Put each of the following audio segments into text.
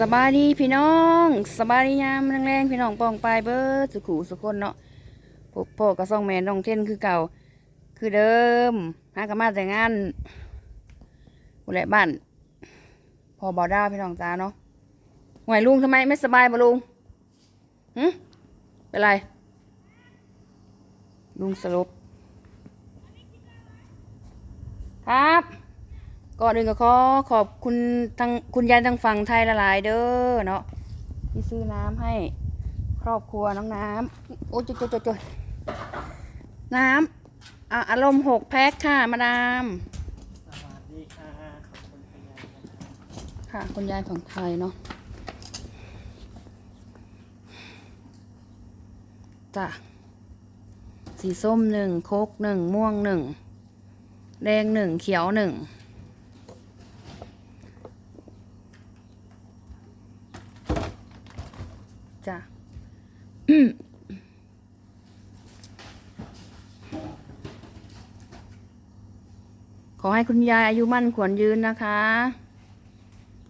สบายดีพี่น้องสบายดียามแรงๆพี่น้องปองปลายเบิดสุขุสุคนเนาะพวกพ่อกับซ่องแม่น้องเท่นคือเก่า คือเดิมหากมาแต่งานบุแหละบ้านพอบ่าวดาวพี่น้องจ้าเนาะห่วยลุงทำไมไม่สบายบ่ลุงหึเป็นไร ลุงสลบครับ ก่อนอื่นก็ขอขอบคุณทางคุณยายทางฝั่งไทยละหลายเด้อเนาะที่ซื้อน้ำให้ครอบครัวน้องน้ำโอ้ยจุดจุดจุดจุดน้ำอะอารมณ์หกแพ็คค่ะมาดามสวัสดีค่ะขอบคุณคุณยายค่ะคุณยายฝั่งไทยเนาะจ้ะสีส้มหนึ่งโคกหนึ่งม่วงหนึ่งแดงหนึ่งเขียวหนึ่ง จ้ะขอให้คุณยายอายุมั่นขวัญยืนนะคะ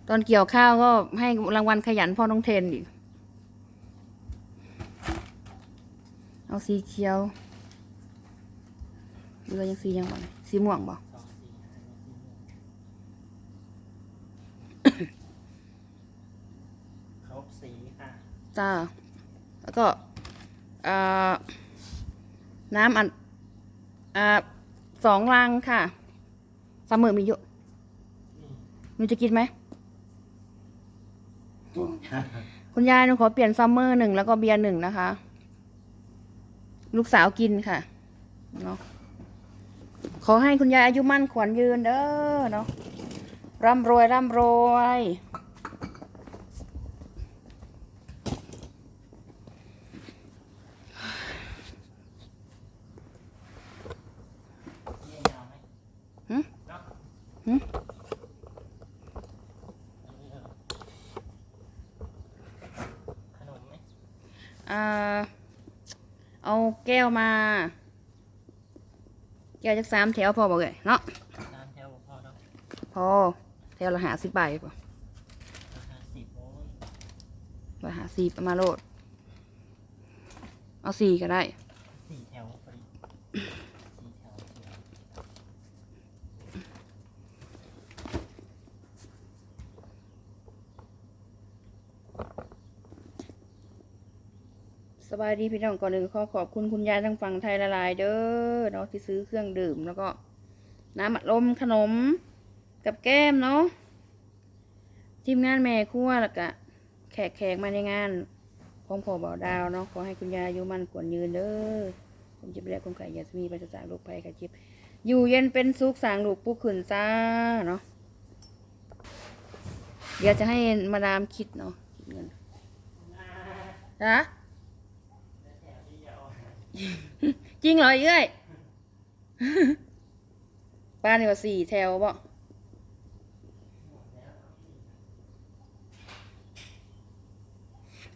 ตอนเกี่ยวข้าวก็ให้รางวัลขยันพ่อน้องเทนอีก เอาสีเขียวเรือยังสียังบ่สีม่วงบ่ สองสี่ห้าครบสี ค่ะจ้าแล้วก็อ่าน้ำอันอ่าสองลังค่ะซัมเมอร์มีเยอะมีจะกินไหมคุณยายหนูขอเปลี่ยนซัมเมอร์หนึ่งแล้วก็เบียร์หนึ่งนะคะ ลูกสาวกินค่ะเนาะขอให้คุณยายอายุมั่นขวัญยืนเด้อเนาะร่ำรวยร่ำรวยเยี่ยยาวไหม หึ เนาะ หึ อันนี้เหรอขนมไหม อ่า เอาแก้วมา แก้วจากสามแถวพอบอกเลยเนาะน้ำแถวพอเนาะพอแถวละหาสิบใบพอราคาสิบโอ้ยละหาสิบมาโลด เอาสี่ก็ได้ สี่แถวพอดีสี่แถวสี่แถว สบายดีพี่น้องก่อนอื่นขอขอบคุณคุณยายทางฝั่งไทยละลายเด้อเนาะที่ซื้อเครื่องดื่มแล้วก็ น้ำอัดลมขนมกับแก้มเนาะทีมงานแม่ครัวแล้วก็แขกแขกมาในงานของพ่อบ่าวดาวเนาะขอให้คุณยายอายุมันขวัญยืนเด้อผมจะไปแลกคนไก่ยาสมีประจากโรคภัยไข้เจ็บอยู่เย็นเป็นสุขสางลูกปุ๊กขึ้นจ้าเนาะเดี๋ยวจะให้มาดามคิดเนาะคิดเงินนะ จริงเหรอเอ้ยป้านี่ว่สี่แถวบ่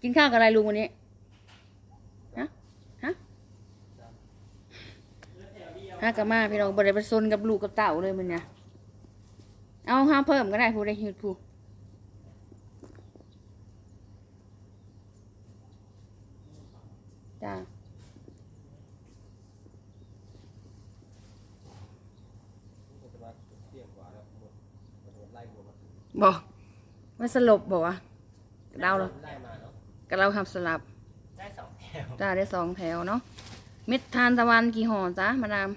กินข้าวกับอะไรลุงวันนี้ฮะฮะฮะกับมาพี่น้องบริไปซนกับลูกกับเต่าเลยมันเนี่ยเอาห้าเพิ่มก็ได้ผู้ได้หิดผู้จ้า บอกไม่สลบบอกว่ากระเดาเราได้มาเนาะกระเราทำสลับ ได้สองแถวจ้าได้สองแถวเนาะเม็ดทานตะวันกี่ห่อจ้ามาดาม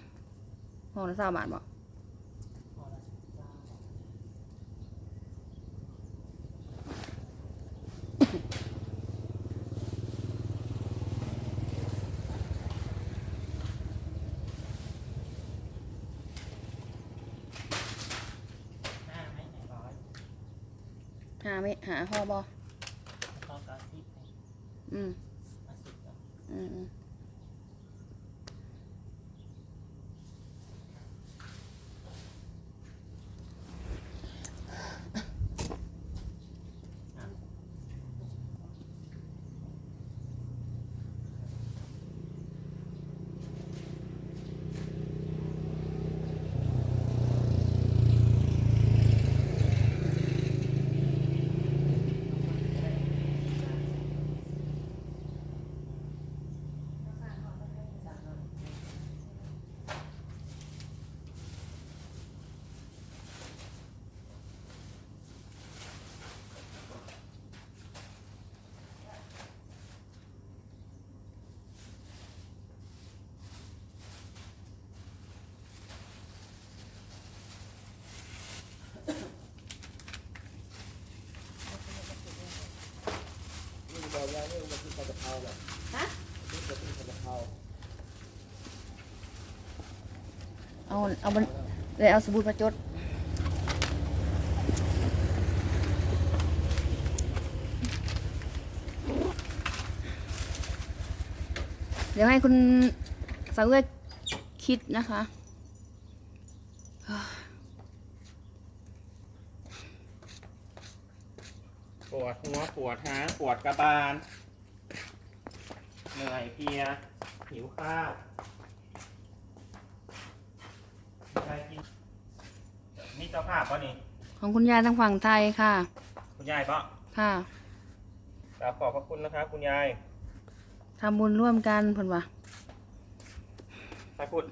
ห่อละสามบาทบอก พอละสิบเก้า ห้าไหมหนึ่งร้อย หา ไม่หาห่อบอแล้วก็เก้าสิบไหมอืมมาสิบก่อนอืมอืม บอกยายนี่มันคือปลากะเพราน่ะฮะนี่คือปลากะเพราเอาเอาบันเลยเอาสบู่มาจดเดี๋ยวให้คุณสาวเวกคิดนะคะ ปวดหัวปวดหางปวดกระบาล เหนื่อยเพลีย หิวข้าวใครกินนี่เจ้าภาพปะนี่ ของคุณยายทางฝั่งไทยค่ะ คุณยายปะค่ะกราบขอบพระคุณนะครับคุณยายทำบุญร่วมกันผลวะใครพูด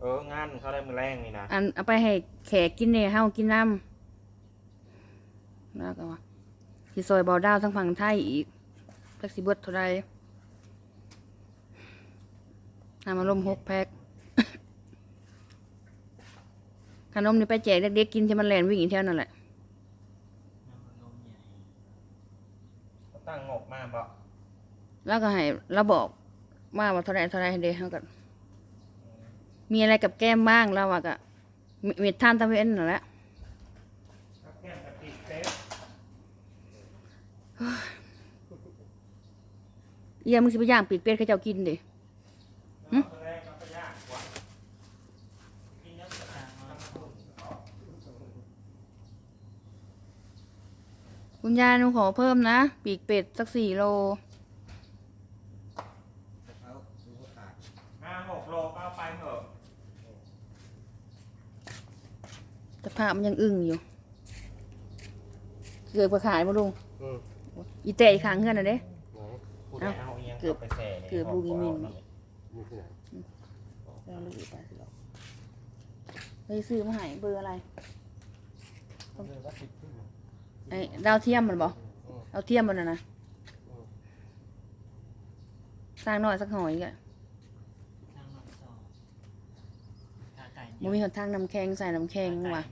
เอองานเขาได้มือแรงนี่นะ อันเอาไปให้แขกกินเนี่ยเฮากินน้ำแล้วก็ว่า ที่ซอยบอดาวทางฝั่งไทยอีกแพ็กซิเบิร์ตเท่าไรน้ำมาลมหกแพ็คขนมนี่ไปแจกเด็กๆกินที่มันแลนวิ่งอีกเท่านั่นแหละเขาตั้งงบมาบอกแล้วก็ให้เราบอกว่าว่าเท่าไรเท่าไรให้เด็กเขาก็มีอะไรกับแก้มบ้างเราอะก็มีมีท่านตะเวนนั่นแหละ ครับแก้มกะปิเซฟ เอียมึงสิไปย่างปีกเป็ดเขาเจ้ากินดิหึแล้วแรกก็ไปยากกว่ากินเยอะขนาดนั้นคุณยายหนูขอเพิ่มนะ ปีกเป็ดสักสี่โลกระเพราดูว่าขาดห้าหกโลก็เอาไปเถอะแต่ภาพมันยังอึ้งอยู่ เกือบไปขายมาลุง อืมอีเตะอีกขางเงื่อนน่ะเด้ไหนพูดแล้วเอาเอียงเกือบไปแส่ในเกือบลูกอีมินนี่นี่คือไหนเราลูกอีกไปสิเราเฮ้ยซื้อมาให้เบอร์อะไรเรื่องวัตถุขึ้นมาไอ้ดาวเทียมมันบอกอืมดาวเทียมมันนะนะอืมสร้างหน่อยสักหน่อยอีกอะทางหลักสองขาไก่มันมีหนทางน้ำแข็งใส่น้ำแข็งว่ะ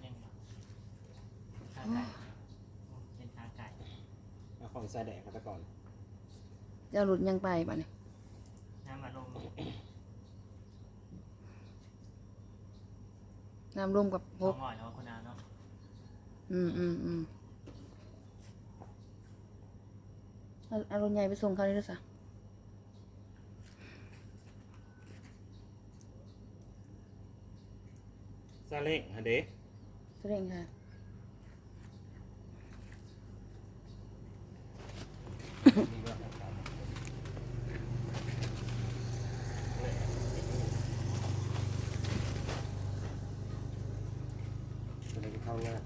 ขาไก่เป็นขาไก่ เอา ของใส่แดกกันไปก่อนเจ้าหลุดยังไปบ้านี่น้ำมาลมน้ำร่วมกับสพอกงหน่อยเนาะคุณอาเนาะอืมอืมอืมเอาเอารถใหญ่ไปส่งเขาเลยด้วยสะซาเล้งฮะเด้แสดงค่ะ นี่ก็ขาดจะได้เข้าง่าย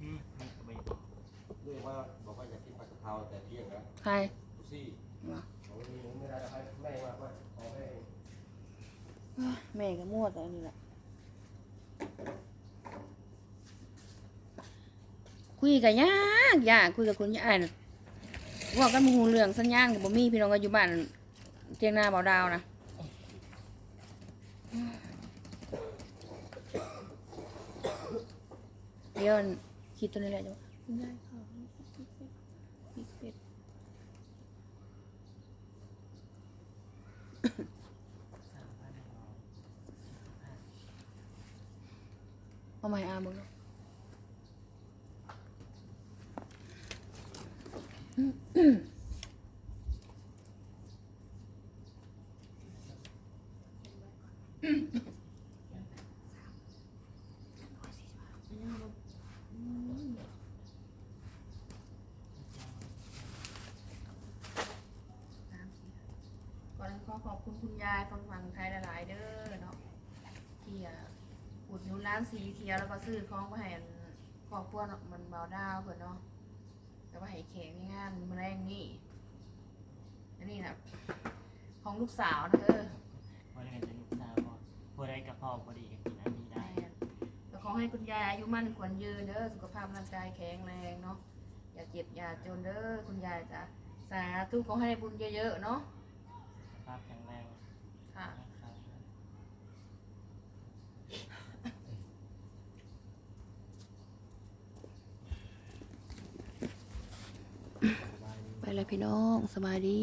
อืมนี่ก็ไปบอก เรียกว่าบอกว่าอยากกินปลากระเพราแต่เที่ยงแล้ว ใค รดูซี่วะของนี้ไม่ได้ให้แม่ว่าว่าขอให้แม่ก็มั่วแต่อันนี้แหละคุยกันยากยากคุยกับคุณยายน่ะว่ากันมูเรื่องสัญญาณกับบ่มีพี่น้องก็อยู่บ้านเทียงนาเบาดาวนะเดี๋ยวคิดตัวนี้แหละจ้ะคุณยายขอปีกเป็ด สามพันหนึ่งร้อย เอามาให้อามึงเนาะก่อนขอขอบคุณคุณยายฟังฟังไทยหลายๆเด้อเนาะที่อะ อุดห นุนร้านสีเขียวแล้วก็ซื้อของมาให้อันครอบครัวเนาะมันเบาดาวเพิ่นเนาะแต่ว่าให้แขกในงานมื้อแรงนี่อันนี้นะของลูกสาวนะเออพอได้เป็นลูกสาวก่อนพอได้กระเพาะพอดีกับกินอันนี้ได้ได้แต่ขอให้คุณยายอายุมั่นขวัญยืนเด้อสุขภาพร่างกายแข็งแรงเนาะอย่าเจ็บอย่าจนเด้อคุณยายจ้ะสาธุขอให้ได้บุญเยอะๆเนาะสภาพแข็งแรง ค่ะ นะครับ เลยพี่น้องสบายดี